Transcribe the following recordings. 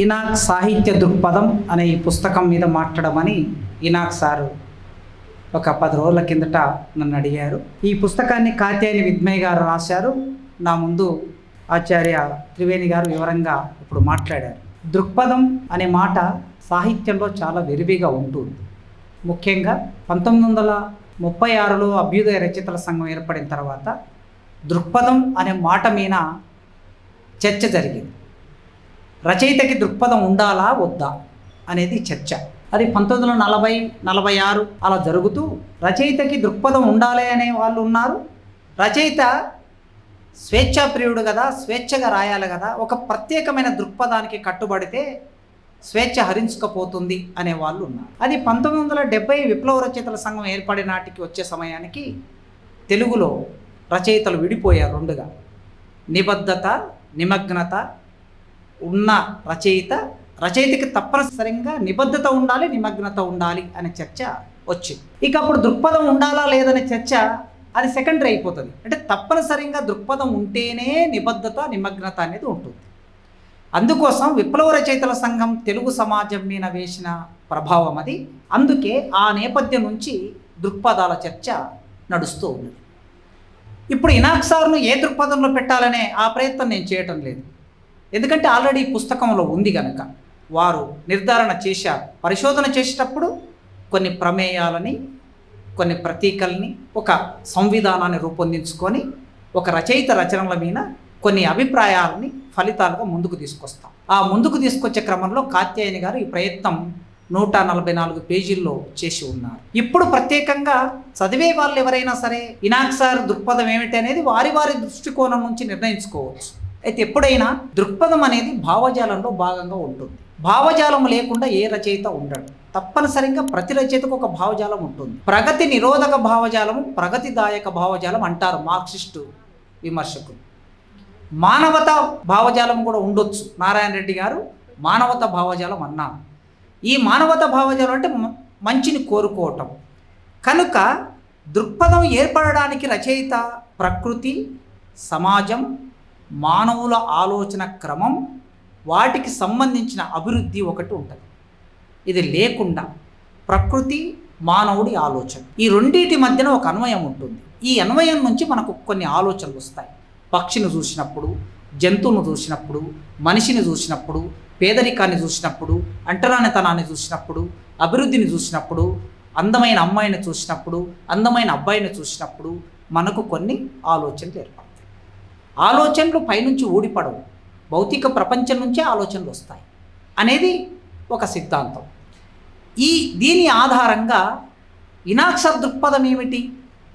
ఇనాక్ సాహిత్య దృక్పథం అనే ఈ పుస్తకం మీద మాట్లాడమని ఇనాక్ సారు ఒక పది రోజుల కిందట నన్ను అడిగారు. ఈ పుస్తకాన్ని కాత్యాయని విద్మయ్య గారు రాశారు. నా ముందు ఆచార్య త్రివేణి గారు వివరంగా ఇప్పుడు మాట్లాడారు. దృక్పథం అనే మాట సాహిత్యంలో చాలా విరివిగా ఉంటుంది. ముఖ్యంగా పంతొమ్మిది వందల ముప్పై ఆరులో అభ్యుదయ రచయితల సంఘం ఏర్పడిన తర్వాత దృక్పథం అనే మాట మీద చర్చ జరిగింది. రచయితకి దృక్పథం ఉండాలా వద్దా అనేది చర్చ. అది పంతొమ్మిది వందల నలభై నలభై ఆరు అలా జరుగుతూ రచయితకి దృక్పథం ఉండాలి అనే వాళ్ళు ఉన్నారు. రచయిత స్వేచ్ఛాప్రియుడు కదా స్వేచ్ఛగా రాయాలి కదా ఒక ప్రత్యేకమైన దృక్పథానికి కట్టుబడితే స్వేచ్ఛ హరించుకపోతుంది అనే వాళ్ళు ఉన్నారు. అది పంతొమ్మిది వందల డెబ్బై విప్లవ రచయితల సంఘం ఏర్పడిన నాటికి వచ్చే సమయానికి తెలుగులో రచయితలు విడిపోయారు రెండుగా. నిబద్ధత నిమగ్నత ఉన్న రచయిత రచయితకి తప్పనిసరిగా నిబద్ధత ఉండాలి నిమగ్నత ఉండాలి అనే చర్చ వచ్చింది. ఇక అప్పుడు దృక్పథం ఉండాలా లేదనే చర్చ అది సెకండరీ అయిపోతుంది. అంటే తప్పనిసరిగా దృక్పథం ఉంటేనే నిబద్ధత నిమగ్నత అనేది ఉంటుంది. అందుకోసం విప్లవ రచయితల సంఘం తెలుగు సమాజం మీద వేసిన ప్రభావం అది. అందుకే ఆ నేపథ్యం నుంచి దృక్పథాల చర్చ నడుస్తూ ఉంది ఇప్పుడు ఇనాక్సార్ను ఏ దృక్పథంలో పెట్టాలనే ఆ ప్రయత్నం నేను చేయటం లేదు. ఎందుకంటే ఆల్రెడీ పుస్తకంలో ఉంది కనుక వారు నిర్ధారణ చేశారు. పరిశోధన చేసేటప్పుడు కొన్ని ప్రమేయాలని కొన్ని ప్రతీకల్ని ఒక సంవిధానాన్ని రూపొందించుకొని ఒక రచయిత రచనల మీద కొన్ని అభిప్రాయాలని ఫలితాలుగా ముందుకు తీసుకొస్తాం. ఆ ముందుకు తీసుకొచ్చే క్రమంలో కాత్యాయని గారు ఈ ప్రయత్నం నూట నలభై నాలుగు పేజీల్లో చేసి ఉన్నారు. ఇప్పుడు ప్రత్యేకంగా చదివే వాళ్ళు ఎవరైనా సరే ఇనాక్ సార్ దృక్పథం ఏమిటి అనేది వారి వారి దృష్టికోణం నుంచి నిర్ణయించుకోవచ్చు. అయితే ఎప్పుడైనా దృక్పథం అనేది భావజాలంలో భాగంగా ఉంటుంది. భావజాలం లేకుండా ఏ రచయిత ఉండడు. తప్పనిసరిగా ప్రతి రచయితకు ఒక భావజాలం ఉంటుంది. ప్రగతి నిరోధక భావజాలము ప్రగతిదాయక భావజాలం అంటారు మార్క్సిస్టు విమర్శకులు. మానవత భావజాలం కూడా ఉండొచ్చు. నారాయణ రెడ్డి గారు మానవత భావజాలం అన్నారు. ఈ మానవత భావజాలం అంటే మంచిని కోరుకోవటం. కనుక దృక్పథం ఏర్పడడానికి రచయిత ప్రకృతి సమాజం మానవుల ఆలోచన క్రమం వాటికి సంబంధించిన అభివృద్ధి ఒకటి ఉంటుంది. ఇది లేకుండా ప్రకృతి మానవుడి ఆలోచన. ఈ రెండింటి మధ్యన ఒక అన్వయం ఉంటుంది. ఈ అన్వయం నుంచి మనకు కొన్ని ఆలోచనలు వస్తాయి. పక్షిని చూసినప్పుడు జంతువును చూసినప్పుడు మనిషిని చూసినప్పుడు పేదరికాన్ని చూసినప్పుడు అంటరానితనాన్ని చూసినప్పుడు అభివృద్ధిని చూసినప్పుడు అందమైన అమ్మాయిని చూసినప్పుడు అందమైన అబ్బాయిని చూసినప్పుడు మనకు కొన్ని ఆలోచనలు ఏర్పడతాయి. ఆలోచనలు పైనుంచి ఊడిపడవు. భౌతిక ప్రపంచం నుంచే ఆలోచనలు వస్తాయి అనేది ఒక సిద్ధాంతం. ఈ దీని ఆధారంగా ఇనాక్షర్ దృక్పథం ఏమిటి?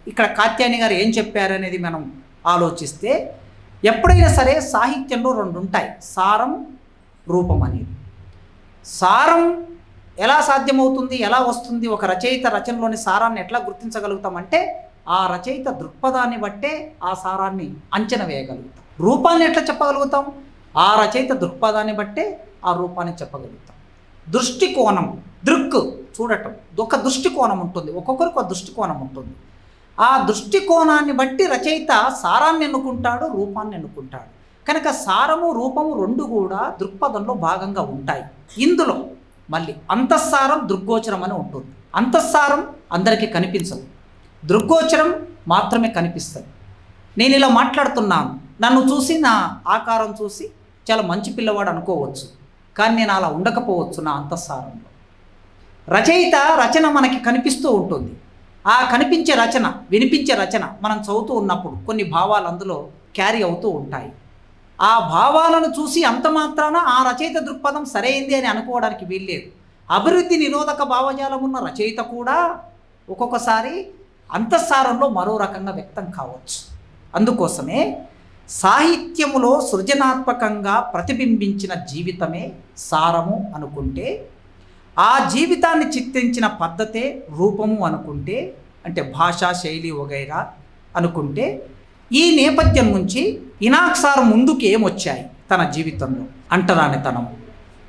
ఇక్కడ కాత్యాయని గారు ఏం చెప్పారు అనేది మనం ఆలోచిస్తే ఎప్పుడైనా సరే సాహిత్యంలో రెండు ఉంటాయి. సారం రూపం అనేది. సారం ఎలా సాధ్యమవుతుంది? ఎలా వస్తుంది? ఒక రచయిత రచనలోని సారాన్ని ఎట్లా గుర్తించగలుగుతామంటే ఆ రచయిత దృక్పథాన్ని బట్టే ఆ సారాన్ని అంచనా వేయగలుగుతాం. రూపాన్ని ఎట్లా చెప్పగలుగుతాం? ఆ రచయిత దృక్పథాన్ని బట్టే ఆ రూపాన్ని చెప్పగలుగుతాం. దృష్టికోణం దృక్ చూడటం ఒక దృష్టికోణం ఉంటుంది ఒక్కొక్కరికి ఒక దృష్టికోణం ఉంటుంది. ఆ దృష్టికోణాన్ని బట్టి రచయిత సారాన్ని ఎన్నుకుంటాడు రూపాన్ని ఎన్నుకుంటాడు. కనుక సారము రూపము రెండు కూడా దృక్పథంలో భాగంగా ఉంటాయి. ఇందులో మళ్ళీ అంతఃసారం దృగ్గోచరం అని ఉంటుంది. అంతఃసారం అందరికీ కనిపించదు. దృగ్గోచరం మాత్రమే కనిపిస్తుంది. నేను ఇలా మాట్లాడుతున్నాను. నన్ను చూసి నా ఆకారం చూసి చాలా మంచి పిల్లవాడు అనుకోవచ్చు. కానీ నేను అలా ఉండకపోవచ్చు నా అంతఃసారంలో. రచయిత రచన మనకి కనిపిస్తూ ఉంటుంది. ఆ కనిపించే రచన వినిపించే రచన మనం చదువుతూ ఉన్నప్పుడు కొన్ని భావాలు అందులో క్యారీ అవుతూ ఉంటాయి. ఆ భావాలను చూసి అంత మాత్రాన ఆ రచయిత దృక్పథం సరైంది అని అనుకోవడానికి వీల్లేదు. అభివృద్ధి నిరోధక భావజాలం ఉన్న రచయిత కూడా ఒక్కొక్కసారి అంతఃసారంలో మరో రకంగా వ్యక్తం కావచ్చు. అందుకోసమే సాహిత్యములో సృజనాత్మకంగా ప్రతిబింబించిన జీవితమే సారము అనుకుంటే ఆ జీవితాన్ని చిత్రించిన పద్ధతే రూపము అనుకుంటే అంటే భాషా శైలి వగైరా అనుకుంటే ఈ నేపథ్యం నుంచి ఇనాక్ సార్ ముందుకు ఏమొచ్చాయి తన జీవితంలో? అంటరానితనం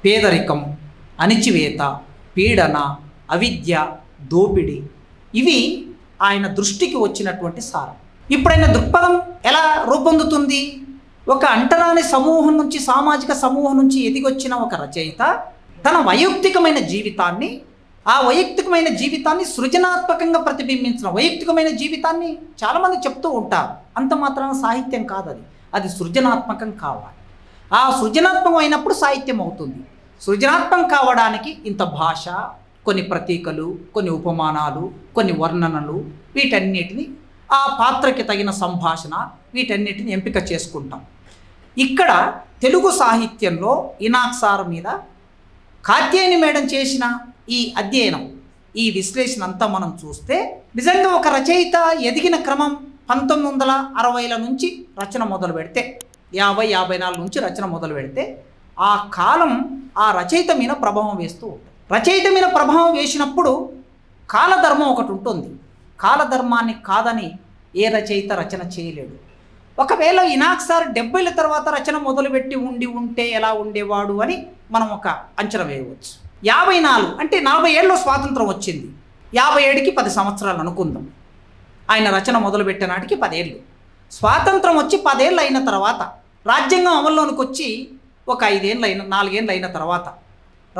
పేదరికం అణిచివేత పీడన అవిద్య దోపిడి ఇవి ఆయన దృష్టికి వచ్చినటువంటి సారం. ఇప్పుడైన దృక్పథం ఎలా రూపొందుతుంది? ఒక అంటరాని సమూహం నుంచి సామాజిక సమూహం నుంచి ఎదిగొచ్చిన ఒక రచయిత తన వైయక్తికమైన జీవితాన్ని ఆ వైయక్తికమైన జీవితాన్ని సృజనాత్మకంగా ప్రతిబింబించిన వైయక్తికమైన జీవితాన్ని చాలామంది చెప్తూ ఉంటారు. అంత మాత్రాన సాహిత్యం కాదు అది. అది సృజనాత్మకం కావాలి. ఆ సృజనాత్మకం అయినప్పుడు సాహిత్యం అవుతుంది. సృజనాత్మకం కావడానికి ఇంత భాష కొన్ని ప్రతీకలు కొన్ని ఉపమానాలు కొన్ని వర్ణనలు వీటన్నిటిని ఆ పాత్రకి తగిన సంభాషణ వీటన్నిటిని ఎంపిక చేసుకుంటాం. ఇక్కడ తెలుగు సాహిత్యంలో ఇనాక్సార్ మీద కాత్యాయని మేడం చేసిన ఈ అధ్యయనం ఈ విశ్లేషణ అంతా మనం చూస్తే నిజంగా ఒక రచయిత ఎదిగిన క్రమం పంతొమ్మిది వందల అరవైల నుంచి రచన మొదలు పెడితే యాభై యాభై నాలుగు నుంచి రచన మొదలు పెడితే ఆ కాలం ఆ రచయిత మీద ప్రభావం వేస్తూ ఉంటుంది. రచయిత మీద ప్రభావం వేసినప్పుడు కాలధర్మం ఒకటి ఉంటుంది. కాలధర్మాన్ని కాదని ఏ రచయిత రచన చేయలేడు. ఒకవేళ ఇనాక్సార్ డెబ్బైల తర్వాత రచన మొదలుపెట్టి ఉండి ఉంటే ఎలా ఉండేవాడు అని మనం ఒక అంచనా వేయవచ్చు. యాభై నాలుగు అంటే నలభై ఏళ్ళలో స్వాతంత్రం వచ్చింది. యాభై ఏడుకి పది సంవత్సరాలు అనుకుందాం. ఆయన రచన మొదలుపెట్టే నాటికి పదేళ్ళు. స్వాతంత్రం వచ్చి పదేళ్ళు అయిన తర్వాత రాజ్యాంగం అమల్లోనికి వచ్చి ఒక ఐదేళ్ళు అయిన నాలుగేళ్ళు అయిన తర్వాత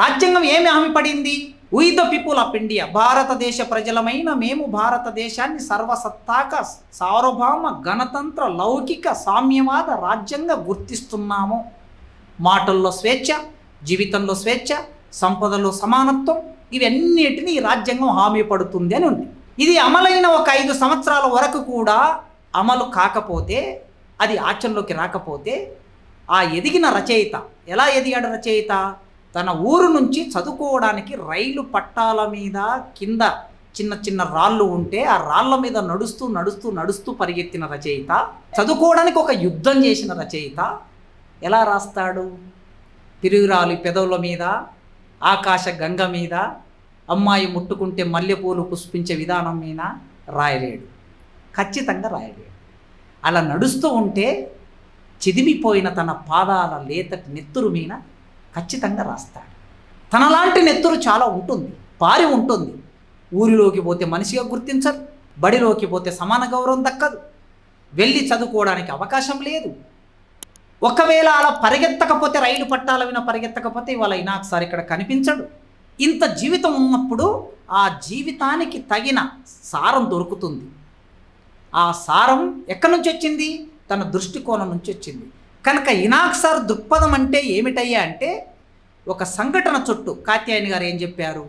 రాజ్యాంగం ఏమి హామీ పడింది? We the people of India భారతదేశ ప్రజలమైన మేము భారతదేశాన్ని సర్వసత్తాక సార్వభౌమ గణతంత్ర లౌకిక సామ్యవాద రాజ్యంగా గుర్తిస్తున్నాము. మాటల్లో స్వేచ్ఛ జీవితంలో స్వేచ్ఛ సంపదలో సమానత్వం ఇవన్నిటిని ఈ రాజ్యాంగం హామీ పడుతుంది అని ఉంది. ఇది అమలైన ఒక ఐదు సంవత్సరాల వరకు కూడా అమలు కాకపోతే అది ఆచరణలోకి రాకపోతే ఆ ఎదిగిన రచయిత ఎలా ఎదిగాడు రచయిత? తన ఊరు నుంచి చదువుకోవడానికి రైలు పట్టాల మీద కింద చిన్న చిన్న రాళ్ళు ఉంటే ఆ రాళ్ళ మీద నడుస్తూ నడుస్తూ నడుస్తూ పరిగెత్తిన రచయిత చదువుకోవడానికి ఒక యుద్ధం చేసిన రచయిత ఎలా రాస్తాడు? తిరుగురాలి పెదవుల మీద ఆకాశ గంగ మీద అమ్మాయి ముట్టుకుంటే మల్లెపూలు పుష్పించే విధానం మీద రాయలేడు. ఖచ్చితంగా రాయలేడు. అలా నడుస్తూ ఉంటే చిదిమిపోయిన తన పాదాల లేతటి నెత్తురు మీద ఖచ్చితంగా రాస్తాడు. తనలాంటి నెత్తురు చాలా ఉంటుంది. పారి ఉంటుంది. ఊరిలోకి పోతే మనిషిగా గుర్తించరు. బడిలోకి పోతే సమాన గౌరవం దక్కదు. వెళ్ళి చదువుకోవడానికి అవకాశం లేదు. ఒకవేళ అలా పరిగెత్తకపోతే రైలు పట్టాల విన పరిగెత్తకపోతే ఇవాళ ఇనాక్సారి ఇక్కడ కనిపించడు. ఇంత జీవితం ఉన్నప్పుడు ఆ జీవితానికి తగిన సారం దొరుకుతుంది. ఆ సారం ఎక్కడి నుంచి వచ్చింది? తన దృష్టికోణం నుంచి వచ్చింది. కనుక ఇనాక్సార్ దృక్పథం అంటే ఏమిటయ్యా అంటే ఒక సంఘటన చుట్టూ కాత్యాయని గారు ఏం చెప్పారు?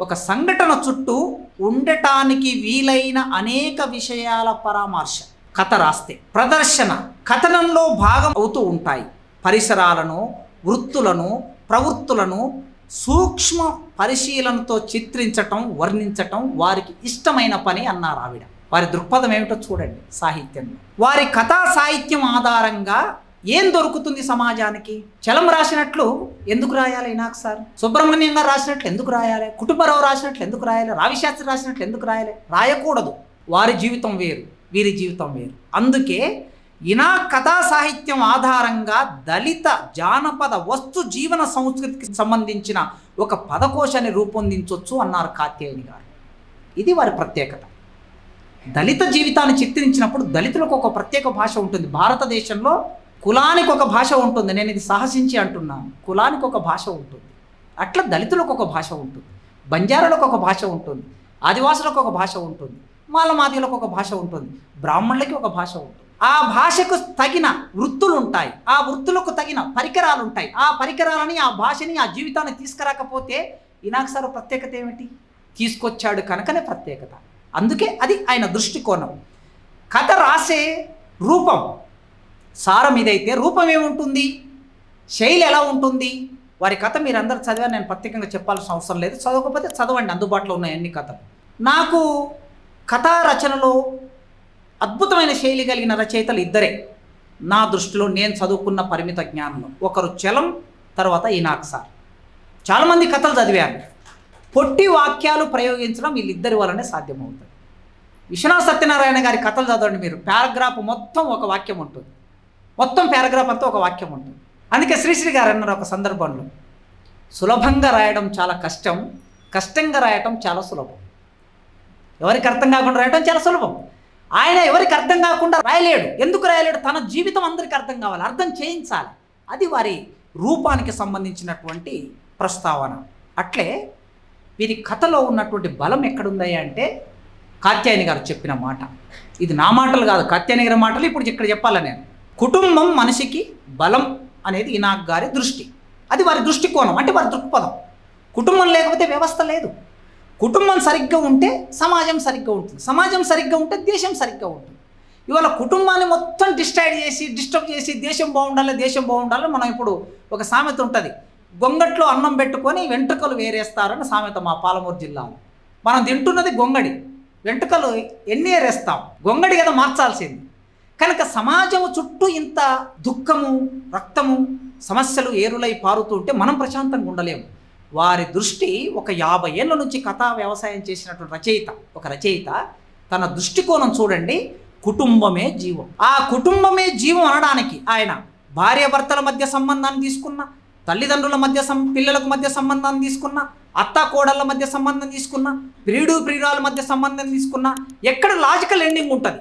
ఒక సంఘటన చుట్టూ ఉండటానికి వీలైన అనేక విషయాల పరామర్శ కథ రాస్తే ప్రదర్శన కథనంలో భాగం అవుతూ ఉంటాయి. పరిసరాలను వృత్తులను ప్రవృత్తులను సూక్ష్మ పరిశీలనతో చిత్రించటం వర్ణించటం వారికి ఇష్టమైన పని అన్నారు ఆవిడ. వారి దృక్పథం ఏమిటో చూడండి సాహిత్యంలో. వారి కథా సాహిత్యం ఆధారంగా ఏం దొరుకుతుంది సమాజానికి? చలం రాసినట్లు ఎందుకు రాయాలి ఇనాక్ సార్? సుబ్రహ్మణ్యం గారు రాసినట్లు ఎందుకు రాయాలి? కుటుంబరావు రాసినట్లు ఎందుకు రాయాలి? రావిశాస్త్రి రాసినట్లు ఎందుకు రాయాలి? రాయకూడదు. వారి జీవితం వేరు వీరి జీవితం వేరు. అందుకే ఇనా కథా సాహిత్యం ఆధారంగా దళిత జానపద వస్తు జీవన సంస్కృతికి సంబంధించిన ఒక పదకోశాన్ని రూపొందించవచ్చు అన్నారు కాత్యాయని గారు. ఇది వారి ప్రత్యేకత. దళిత జీవితాన్ని చిత్రించినప్పుడు దళితులకు ఒక ప్రత్యేక భాష ఉంటుంది. భారతదేశంలో కులానికి ఒక భాష ఉంటుంది. నేను ఇది సాహసించి అంటున్నాను. కులానికి ఒక భాష ఉంటుంది. అట్లా దళితులకు ఒక భాష ఉంటుంది. బంజారాలకు ఒక భాష ఉంటుంది. ఆదివాసులకు ఒక భాష ఉంటుంది. మాలమాదిలకు ఒక భాష ఉంటుంది. బ్రాహ్మణులకి ఒక భాష ఉంటుంది. ఆ భాషకు తగిన వృత్తులు ఉంటాయి ఆ వృత్తులకు తగిన పరికరాలు ఉంటాయి ఆ పరికరాలని ఆ భాషని ఆ జీవితాన్ని తీసుకురాకపోతే ఇనాక్సారు ప్రత్యేకత ఏమిటి? తీసుకొచ్చాడు కనుకనే ప్రత్యేకత. అందుకే అది ఆయన దృష్టికోణం. కథ రాసే రూపం సారం ఇదైతే రూపం ఏముంటుంది? శైలి ఎలా ఉంటుంది? వారి కథ మీరందరూ చదివా నేను ప్రత్యేకంగా చెప్పాల్సిన అవసరం లేదు. చదవకపోతే చదవండి అందుబాటులో ఉన్నాయి అన్ని కథలు. నాకు కథా రచనలో అద్భుతమైన శైలి కలిగిన రచయితలు ఇద్దరే. నా దృష్టిలో నేను చదువుకున్న పరిమిత జ్ఞానంలో. ఒకరు చలం తర్వాత ఈనాక్ సార్. చాలామంది కథలు చదివాను పొట్టి వాక్యాలు ప్రయోగించడం వీళ్ళిద్దరి వల్లనే సాధ్యమవుతుంది. విశ్వనాథ సత్యనారాయణ గారి కథలు చదవండి మీరు. పారాగ్రాఫ్ మొత్తం ఒక వాక్యం ఉంటుంది. మొత్తం పారాగ్రాఫ్ అంతా ఒక వాక్యం ఉంటుంది. అందుకే శ్రీశ్రీ గారు అన్నారు ఒక సందర్భంలో సులభంగా రాయడం చాలా కష్టం కష్టంగా రాయటం చాలా సులభం. ఎవరికి అర్థం కాకుండా రాయటం చాలా సులభం. ఆయన ఎవరికి అర్థం కాకుండా రాయలేడు. ఎందుకు రాయలేడు? తన జీవితం అందరికి అర్థం కావాలి. అర్థం చేయించాలి. అది వారి రూపానికి సంబంధించినటువంటి ప్రస్తావన. అట్లే వీరి కథలో ఉన్నటువంటి బలం ఎక్కడుంది అంటే కాత్యాయని గారు చెప్పిన మాట. ఇది నా మాటలు కాదు. కాత్యాయని గారి మాటలు ఇప్పుడు ఇక్కడ చెప్పాలి నేను? కుటుంబం మనిషికి బలం అనేది ఇనాక్ గారి దృష్టి. అది వారి దృష్టికోణం అంటే వారి దృక్పథం. కుటుంబం లేకపోతే వ్యవస్థ లేదు. కుటుంబం సరిగ్గా ఉంటే సమాజం సరిగ్గా ఉంటుంది. సమాజం సరిగ్గా ఉంటే దేశం సరిగ్గా ఉంటుంది. ఇవాళ కుటుంబాన్ని మొత్తం డిస్టైడ్ చేసి డిస్టర్బ్ చేసి దేశం బాగుండాలి దేశం బాగుండాలి మనం ఇప్పుడు ఒక సామెత ఉంటుంది. గొంగట్లో అన్నం పెట్టుకొని వెంట్రుకలు వేరేస్తారని సామెత మా పాలమూరు జిల్లాలో. మనం తింటున్నది గొంగడి. వెంట్రుకలు ఎన్ని ఏరేస్తాం? గొంగడి కదా మార్చాల్సింది. కనుక సమాజము చుట్టూ ఇంత దుఃఖము రక్తము సమస్యలు ఏరులై పారుతుంటే మనం ప్రశాంతంగా ఉండలేము. వారి దృష్టి ఒక యాభై ఏళ్ళ నుంచి కథా వ్యవసాయం చేసినటువంటి రచయిత ఒక రచయిత తన దృష్టికోణం చూడండి కుటుంబమే జీవం. ఆ కుటుంబమే జీవం అనడానికి ఆయన భార్యాభర్తల మధ్య సంబంధాన్ని తీసుకున్న తల్లిదండ్రుల మధ్య సం పిల్లలకు మధ్య సంబంధాన్ని తీసుకున్న అత్త కోడళ్ళ మధ్య సంబంధం తీసుకున్న ప్రియుడు ప్రియురాల మధ్య సంబంధం తీసుకున్న ఎక్కడ లాజికల్ ఎండింగ్ ఉంటుంది?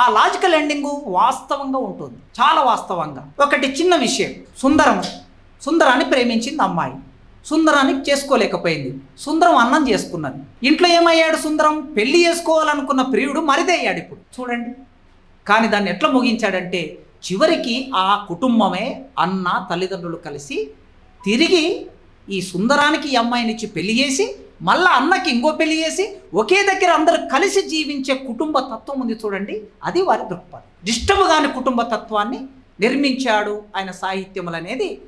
ఆ లాజికల్ ఎండింగ్ వాస్తవంగా ఉంటుంది. చాలా వాస్తవంగా. ఒకటి చిన్న విషయం. సుందరం సుందరాన్ని ప్రేమించింది అమ్మాయి. సుందరాన్ని చేసుకోలేకపోయింది. సుందరం అన్నం చేసుకున్నది. ఇంట్లో ఏమయ్యాడు సుందరం? పెళ్ళి చేసుకోవాలనుకున్న ప్రియుడు మరిదయ్యాడు ఇప్పుడు. చూడండి. కానీ దాన్ని ఎట్లా ముగించాడంటే చివరికి ఆ కుటుంబమే అన్న తల్లిదండ్రులు కలిసి తిరిగి ఈ సుందరానికి ఈ అమ్మాయినిచ్చి పెళ్ళి చేసి మళ్ళా అన్నకి ఇంకో పెళ్ళి చేసి ఒకే దగ్గర అందరూ కలిసి జీవించే కుటుంబ తత్వం ఉంది చూడండి. అది వారి దృక్పథం. డిస్టర్బ్ కాని కుటుంబ తత్వాన్ని నిర్మించాడు ఆయన సాహిత్యములు అనేది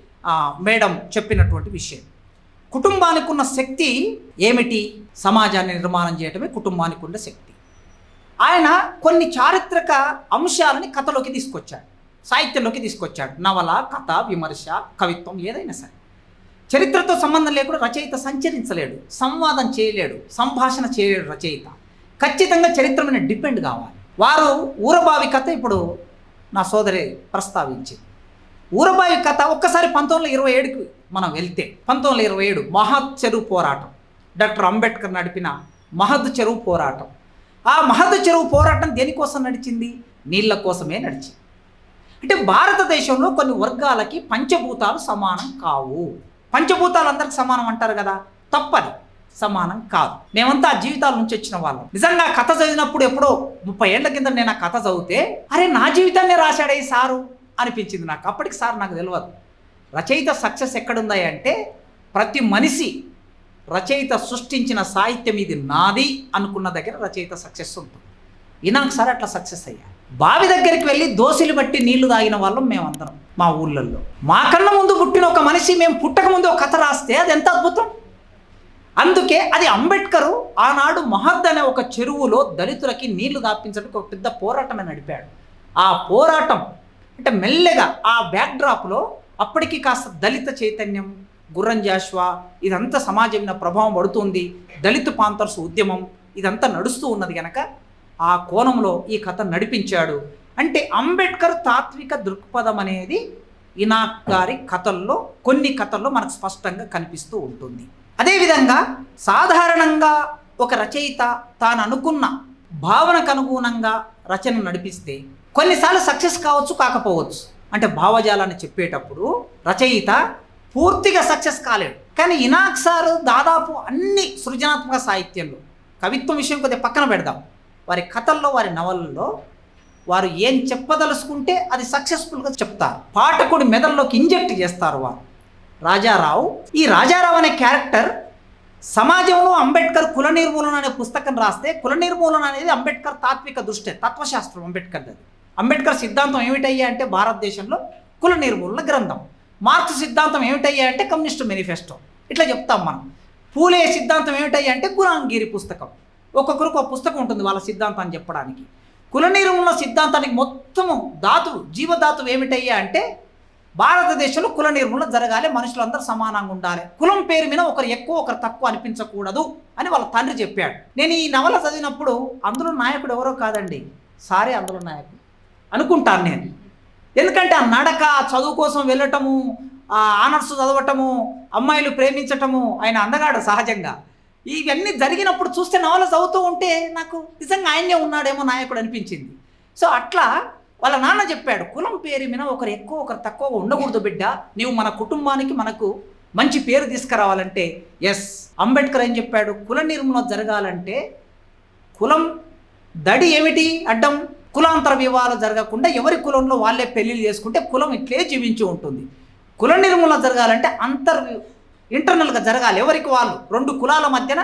మేడం చెప్పినటువంటి విషయం. కుటుంబానికి ఉన్న శక్తి ఏమిటి? సమాజాన్ని నిర్మాణం చేయటమే కుటుంబానికి ఉన్న శక్తి. ఆయన కొన్ని చారిత్రక అంశాలని కథలోకి తీసుకొచ్చాడు. సాహిత్యంలోకి తీసుకొచ్చాడు. నవల కథ విమర్శ కవిత్వం ఏదైనా సరే. చరిత్రతో సంబంధం లేకుండా రచయిత సంచరించలేడు సంవాదం చేయలేడు సంభాషణ చేయలేడు రచయిత. ఖచ్చితంగా చరిత్ర మీద డిపెండ్ కావాలి. వారు ఊరబావి కథ ఇప్పుడు నా సోదరి ప్రస్తావించింది. ఊరబావి కథ ఒక్కసారి పంతొమ్మిది వందల ఇరవై ఏడుకి మనం వెళ్తే పంతొమ్మిది వందల ఇరవై ఏడు మహత్ చెరువు పోరాటం డాక్టర్ అంబేద్కర్ నడిపిన మహద్ చెరువు పోరాటం. ఆ మహద్ చెరువు పోరాటం దేనికోసం నడిచింది? నీళ్ళ కోసమే నడిచింది. అంటే భారతదేశంలో కొన్ని వర్గాలకి పంచభూతాలు సమానం కావు. పంచభూతాలు అందరికి సమానం అంటారు కదా? తప్పది. సమానం కాదు. మేమంతా ఆ జీవితాల నుంచి వచ్చిన వాళ్ళం. నిజంగా కథ చదివినప్పుడు ఎప్పుడో ముప్పై ఏళ్ళ కింద నేను ఆ కథ చదివితే అరే నా జీవితాన్ని రాశాడే సారు అనిపించింది నాకు. అప్పటికి సార్ నాకు తెలియదు రచయిత సక్సెస్ ఎక్కడుంది అంటే ప్రతి మనిషి రచయిత సృష్టించిన సాహిత్యం ఇది నాది అనుకున్న దగ్గర రచయిత సక్సెస్ ఉంటుంది. ఇనాక్ సార్ అట్లా సక్సెస్ అయ్యారు. బావి దగ్గరికి వెళ్ళి దోశలు బట్టి నీళ్ళు తాగిన వాళ్ళం మేమందరం మా ఊళ్ళల్లో. మా కన్న ముందు పుట్టిన ఒక మనిషి మేము పుట్టక ముందు ఒక కథ రాస్తే అది ఎంత అద్భుతం? అందుకే అది అంబేద్కరు ఆనాడు మహద్ అనే ఒక చెరువులో దళితులకి నీళ్ళు దాపించడానికి ఒక పెద్ద పోరాటమే నడిపాడు. ఆ పోరాటం అంటే మెల్లగా ఆ బ్యాక్డ్రాప్లో అప్పటికి కాస్త దళిత చైతన్యం గుర్రం జాష్వా ఇదంతా సమాజం మీద ప్రభావం పడుతుంది దళిత పాంతర్స్ ఉద్యమం ఇదంతా నడుస్తూ ఉన్నది కనుక ఆ కోణంలో ఈ కథ నడిపించాడు. అంటే అంబేద్కర్ తాత్విక దృక్పథం అనేది ఇనాక్ గారి కథల్లో కొన్ని కథల్లో మనకు స్పష్టంగా కనిపిస్తూ ఉంటుంది. అదేవిధంగా సాధారణంగా ఒక రచయిత తాను అనుకున్న భావనకు అనుగుణంగా రచన నడిపిస్తే కొన్నిసార్లు సక్సెస్ కావచ్చు కాకపోవచ్చు. అంటే భావజాలాన్ని చెప్పేటప్పుడు రచయిత పూర్తిగా సక్సెస్ కాలేడు. కానీ ఇనాక్ సారు దాదాపు అన్ని సృజనాత్మక సాహిత్యంలో కవిత్వం విషయం కొద్దిగా పక్కన పెడదాం. వారి కథల్లో వారి నవలల్లో వారు ఏం చెప్పదలుచుకుంటే అది సక్సెస్ఫుల్గా చెప్తారు. పాఠకుడి మెదల్లోకి ఇంజెక్ట్ చేస్తారు వారు. రాజారావు ఈ రాజారావు అనే క్యారెక్టర్ సమాజంలో అంబేద్కర్ కుల నిర్మూలన అనే పుస్తకం రాస్తే కుల నిర్మూలన అనేది అంబేద్కర్ తాత్విక దృష్టి తత్వశాస్త్రం అంబేద్కర్ అది. అంబేద్కర్ సిద్ధాంతం ఏమిటయ్యా అంటే భారతదేశంలో కుల నిర్మూలన గ్రంథం. మార్క్స్ సిద్ధాంతం ఏమిటయ్యా అంటే కమ్యూనిస్ట్ మేనిఫెస్టో. ఇట్లా చెప్తాం మనం. పూలే సిద్ధాంతం ఏమిటయ్యా అంటే గురాంగిరి పుస్తకం. ఒక్కొక్కరికి ఒక పుస్తకం ఉంటుంది వాళ్ళ సిద్ధాంతాన్ని చెప్పడానికి. కుల నిర్మూలన సిద్ధాంతానికి మొత్తము ధాతువు జీవధాతువు ఏమిటయ్యా అంటే భారతదేశంలో కుల నిర్మూలన జరగాలి మనుషులందరూ సమానంగా ఉండాలి. కులం పేరు మీద ఒకరు ఎక్కువ ఒకరు తక్కువ అనిపించకూడదు అని వాళ్ళ తండ్రి చెప్పాడు. నేను ఈ నవల చదివినప్పుడు అందులో నాయకుడు ఎవరో కాదండి సారే అందులో నాయకుడు అనుకుంటాను నేను. ఎందుకంటే ఆ నడక చదువు కోసం వెళ్ళటము ఆనర్స్ చదవటము అమ్మాయిలు ప్రేమించటము ఆయన అందగాడు సహజంగా. ఇవన్నీ జరిగినప్పుడు చూస్తే నవలస్ అవుతూ ఉంటే నాకు నిజంగా ఆయనే ఉన్నాడేమో నాయకుడు అనిపించింది. సో అట్లా వాళ్ళ నాన్న చెప్పాడు కులం పేరు మీద ఒకరు ఎక్కువ ఒకరు తక్కువ ఉండకూడదు బిడ్డ. నీవు మన కుటుంబానికి మనకు మంచి పేరు తీసుకురావాలంటే ఎస్ అంబేద్కర్ ఏం చెప్పాడు కుల నిర్మూలన జరగాలంటే కులం దడి ఏమిటి? అడ్డం. కులాంతర వివాహాలు జరగకుండా ఎవరి కులంలో వాళ్ళే పెళ్ళిళ్ళు చేసుకుంటే కులం ఇట్లే జీవించి ఉంటుంది. కుల నిర్మూలన జరగాలంటే అంతర్ ఇంటర్నల్గా జరగాలి. ఎవరికి వాళ్ళు? రెండు కులాల మధ్యన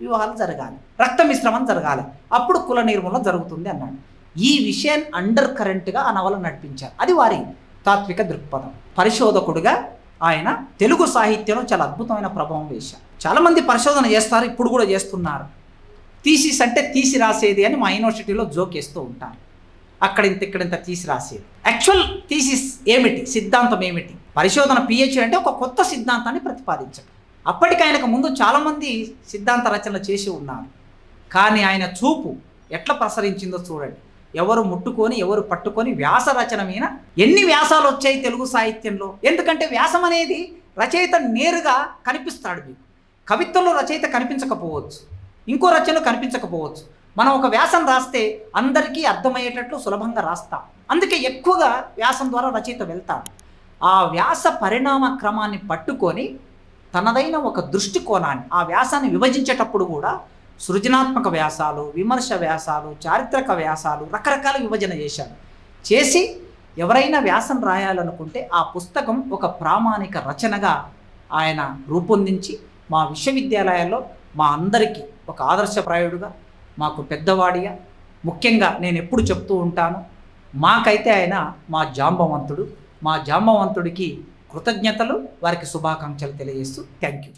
వివాహాలు జరగాలి. రక్త మిశ్రమం జరగాలి. అప్పుడు కుల నిర్మూలన జరుగుతుంది అన్నాడు. ఈ విషయాన్ని అండర్ కరెంట్గా ఆ నవల నడిపించారు. అది వారి తాత్విక దృక్పథం. పరిశోధకుడుగా ఆయన తెలుగు సాహిత్యంలో చాలా అద్భుతమైన ప్రభావం వేశారు. చాలామంది పరిశోధన చేస్తారు ఇప్పుడు కూడా చేస్తున్నారు. థీసిస్ అంటే తీసి రాసేది అని మా యూనివర్సిటీలో జోకేస్తూ ఉంటారు. అక్కడ ఇంత ఇక్కడ ఇంత తీసి రాసేది. యాక్చువల్ థీసిస్ ఏమిటి? సిద్ధాంతం ఏమిటి? పరిశోధన పిహెచ్డి అంటే ఒక కొత్త సిద్ధాంతాన్ని ప్రతిపాదించడం. అప్పటికి ఆయనకు ముందు చాలామంది సిద్ధాంత రచనలు చేసి ఉన్నారు. కానీ ఆయన చూపు ఎట్లా ప్రసరించిందో చూడండి. ఎవరు ముట్టుకొని ఎవరు పట్టుకొని వ్యాస రచన మీద ఎన్ని వ్యాసాలు వచ్చాయి తెలుగు సాహిత్యంలో? ఎందుకంటే వ్యాసం అనేది రచయిత నేరుగా కనిపిస్తాడు మీకు. కవిత్వంలో రచయిత కనిపించకపోవచ్చు. ఇంకో రచనలు కనిపించకపోవచ్చు. మనం ఒక వ్యాసం రాస్తే అందరికీ అర్థమయ్యేటట్లు సులభంగా రాస్తాం. అందుకే ఎక్కువగా వ్యాసం ద్వారా రచయిత వెళ్తాడు. ఆ వ్యాస పరిణామ క్రమాన్ని పట్టుకొని తనదైన ఒక దృష్టికోణాన్ని ఆ వ్యాసాన్ని విభజించేటప్పుడు కూడా సృజనాత్మక వ్యాసాలు విమర్శ వ్యాసాలు చారిత్రక వ్యాసాలు రకరకాల విభజన చేశాడు. చేసి ఎవరైనా వ్యాసం రాయాలనుకుంటే ఆ పుస్తకం ఒక ప్రామాణిక రచనగా ఆయన రూపొందించి మా విశ్వవిద్యాలయాల్లో మా అందరికీ ఒక ఆదర్శప్రాయుడుగా మాకు పెద్దవాడిగా ముఖ్యంగా నేను ఎప్పుడు చెప్తూ ఉంటాను మాకైతే ఆయన మా జాంబవంతుడు. మా జాంబవంతుడికి కృతజ్ఞతలు వారికి శుభాకాంక్షలు తెలియజేస్తూ థ్యాంక్ యూ.